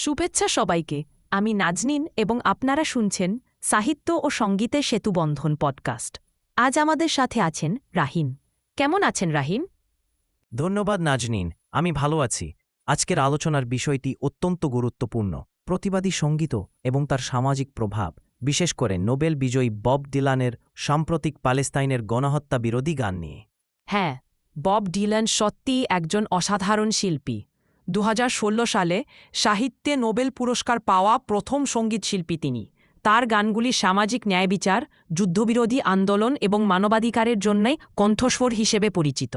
শুভেচ্ছা সবাইকে। আমি নাজনিন এবং আপনারা শুনছেন সাহিত্য ও সঙ্গীতের সেতুবন্ধন পডকাস্ট। আজ আমাদের সাথে আছেন রাহিম। কেমন আছেন রাহিম? ধন্যবাদ নাজনীন আমি ভালো আছি। আজকের আলোচনার বিষয়টি অত্যন্ত গুরুত্বপূর্ণ। প্রতিবাদী সংগীত এবং তার সামাজিক প্রভাব বিশেষ করে নোবেল বিজয়ী বব ডিলানের সাম্প্রতিক প্যালেস্তাইনের গণহত্যা বিরোধী গান নিয়ে। হ্যাঁ বব ডিলান সত্যিই একজন অসাধারণ শিল্পী। দু হাজার ষোলো সালে সাহিত্যে নোবেল পুরস্কার পাওয়া প্রথম সংগীত শিল্পী তিনি। তার গানগুলি সামাজিক ন্যায়বিচার যুদ্ধবিরোধী আন্দোলন এবং মানবাধিকারের জন্যই কণ্ঠস্বর হিসেবে পরিচিত।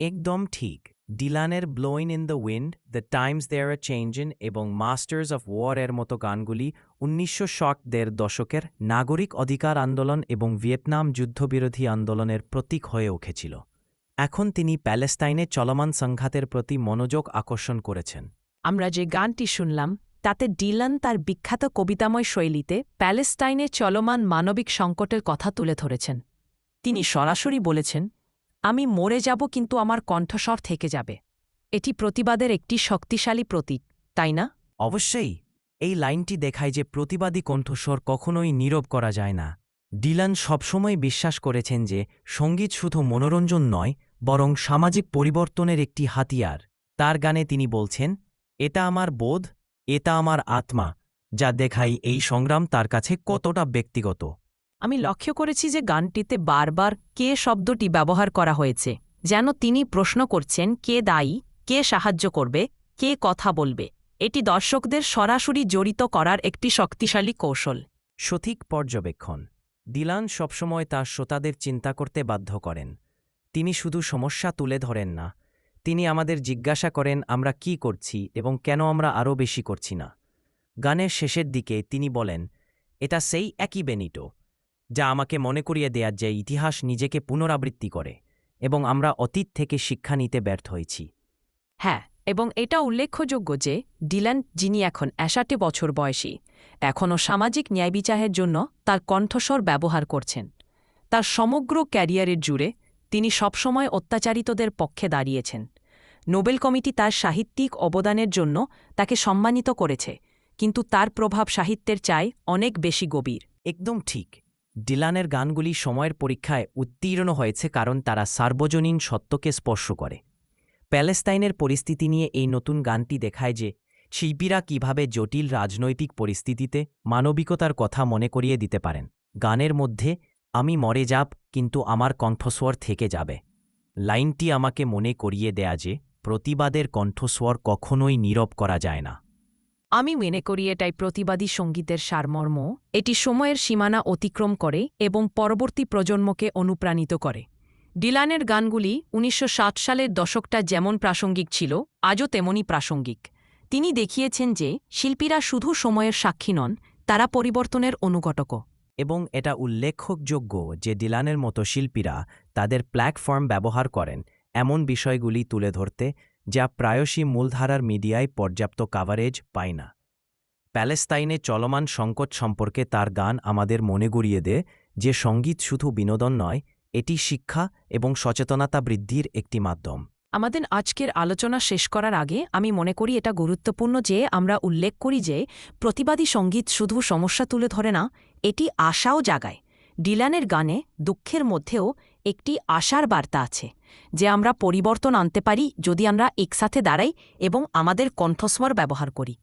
একদম ঠিক। ডিলানের blowin' in the wind, the times they're a changin' এবং মাস্টার্স অফ ওয়ার এর মতো গানগুলি উনিশশো শকদের দশকের নাগরিক অধিকার আন্দোলন এবং ভিয়েতনাম যুদ্ধবিরোধী আন্দোলনের প্রতীক হয়ে উঠেছিল। এখন তিনি প্যালেস্তাইনে চলমান সংঘাতের প্রতি মনোযোগ আকর্ষণ করেছেন। আমরা যে গানটি শুনলাম তাতে ডিলান তার বিখ্যাত কবিতাময় শৈলীতে প্যালেস্টাইনে চলমান মানবিক সংকটের কথা তুলে ধরেছেন। তিনি সরাসরি বলেছেন আমি মরে যাব কিন্তু আমার কণ্ঠস্বর থেকে যাবে। এটি প্রতিবাদের একটি শক্তিশালী প্রতীক তাই না? অবশ্যই। এই লাইনটি দেখায় যে প্রতিবাদী কণ্ঠস্বর কখনোই নীরব করা যায় না। ডিলান সবসময় বিশ্বাস করেছেন যে সংগীত শুধু মনোরঞ্জন নয় বরং সামাজিক পরিবর্তনের একটি হাতিয়ার। তার গানে তিনি বলছেন এটা আমার বোধ এটা আমার আত্মা যা দেখাই এই সংগ্রাম তার কাছে কতটা ব্যক্তিগত। আমি লক্ষ্য করেছি যে গানটিতে বারবার কে শব্দটি ব্যবহার করা হয়েছে যেন তিনি প্রশ্ন করছেন কে দায়ী কে সাহায্য করবে কে কথা বলবে? এটি দর্শকদের সরাসরি জড়িত করার একটি শক্তিশালী কৌশল। সঠিক পর্যবেক্ষণ। ডিলান সবসময় তার শ্রোতাদের চিন্তা করতে বাধ্য করেন। তিনি শুধু সমস্যা তুলে ধরেন না, তিনি আমাদের জিজ্ঞাসা করেন আমরা কি করছি এবং কেন আমরা আরও বেশি করছি না। গানের শেষের দিকে তিনি বলেন, এটা সেই একই বেনিটো, যা আমাকে মনে করিয়ে দেয়া যে ইতিহাস নিজেকে পুনরাবৃত্তি করে এবং আমরা অতীত থেকে শিক্ষা নিতে ব্যর্থ হয়েছি। হ্যাঁ এবং এটা উল্লেখযোগ্য যে ডিলান, যিনি এখন এষাটে বছর বয়সী, এখনও সামাজিক ন্যায়বিচারের জন্য তার কণ্ঠস্বর ব্যবহার করছেন। তার সমগ্র ক্যারিয়ারের জুড়ে তিনি সবসময় অত্যাচারিতদের পক্ষে দাঁড়িয়েছেন। নোবেল কমিটি তার সাহিত্যিক অবদানের জন্য তাকে সম্মানিত করেছে, কিন্তু তার প্রভাব সাহিত্যের চাই অনেক বেশি গভীর। একদম ঠিক। ডিলানের গানগুলি সময়ের পরীক্ষায় উত্তীর্ণ হয়েছে কারণ তারা সার্বজনীন সত্যকে স্পর্শ করে। প্যালেস্তাইনের পরিস্থিতি নিয়ে এই নতুন গানটি দেখায় যে শিল্পীরা কীভাবে জটিল রাজনৈতিক পরিস্থিতিতে মানবিকতার কথা মনে করিয়ে দিতে পারেন। গানের মধ্যে, আমি মরে যাব, কিন্তু আমার কণ্ঠস্বর থেকে যাবে। লাইনটি আমাকে মনে করিয়ে দেয়া যে প্রতিবাদের কণ্ঠস্বর কখনোই নীরব করা যায় না। আমি মনে করি এটাই প্রতিবাদী সঙ্গীতের সারমর্ম। এটি সময়ের সীমানা অতিক্রম করে এবং পরবর্তী প্রজন্মকে অনুপ্রাণিত করে। ডিলানের গানগুলি উনিশশো ষাট সালের দশকটা যেমন প্রাসঙ্গিক ছিল, আজও তেমনই প্রাসঙ্গিক। তিনি দেখিয়েছেন যে শিল্পীরা শুধু সময়ের সাক্ষী নন, তারা পরিবর্তনের অনুঘটকও। এবং এটা উল্লেখযোগ্য যে ডিলানের মতো শিল্পীরা তাদের প্ল্যাটফর্ম ব্যবহার করেন এমন বিষয়গুলি তুলে ধরতে যা প্রায়শই মূলধারার মিডিয়ায় পর্যাপ্ত কাভারেজ পায় না। প্যালেস্তাইনে চলমান সংকট সম্পর্কে তার গান আমাদের মনে গড়িয়ে দেয় যে সংগীত শুধু বিনোদন নয় এটি শিক্ষা এবং সচেতনতা বৃদ্ধির একটি মাধ্যম। আমাদের আজকের আলোচনা শেষ করার আগে আমি মনে করি এটা গুরুত্বপূর্ণ যে আমরা উল্লেখ করি যে প্রতিবাদী সংগীত শুধু সমস্যা তুলে ধরে না এটি আশাও জাগায়। ডিলানের গানে দুঃখের মধ্যেও একটি আশার বার্তা আছে যে আমরা পরিবর্তন আনতে পারি যদি আমরা একসাথে দাঁড়াই এবং আমাদের কণ্ঠস্বর ব্যবহার করি।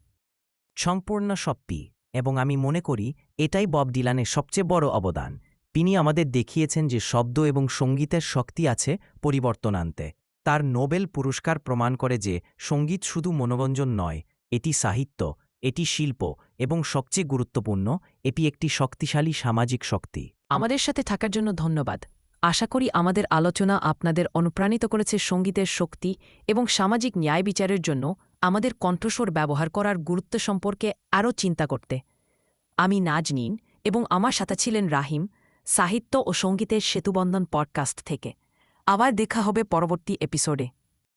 সম্পূর্ণ সত্যি এবং আমি মনে করি এটাই বব ডিলানের সবচেয়ে বড় অবদান। তিনি আমাদের দেখিয়েছেন যে শব্দ এবং সঙ্গীতের শক্তি আছে পরিবর্তন আনতে। তার নোবেল পুরস্কার প্রমাণ করে যে সংগীত শুধু মনোরঞ্জন নয়, এটি সাহিত্য, এটি শিল্প এবং সবচেয়ে গুরুত্বপূর্ণ, এটি একটি শক্তিশালী সামাজিক শক্তি। আমাদের সাথে থাকার জন্য ধন্যবাদ। আশা করি আমাদের আলোচনা আপনাদের অনুপ্রাণিত করেছে সঙ্গীতের শক্তি এবং সামাজিক ন্যায় বিচারের জন্য আমাদের কণ্ঠস্বর ব্যবহার করার গুরুত্ব সম্পর্কে আরও চিন্তা করতে। আমি নাজনীন এবং আমার সাথে ছিলেন রাহিম। সাহিত্য ও সঙ্গীতের সেতুবন্ধন পডকাস্ট থেকে। আবার দেখা হবে পরবর্তী এপিসোডে।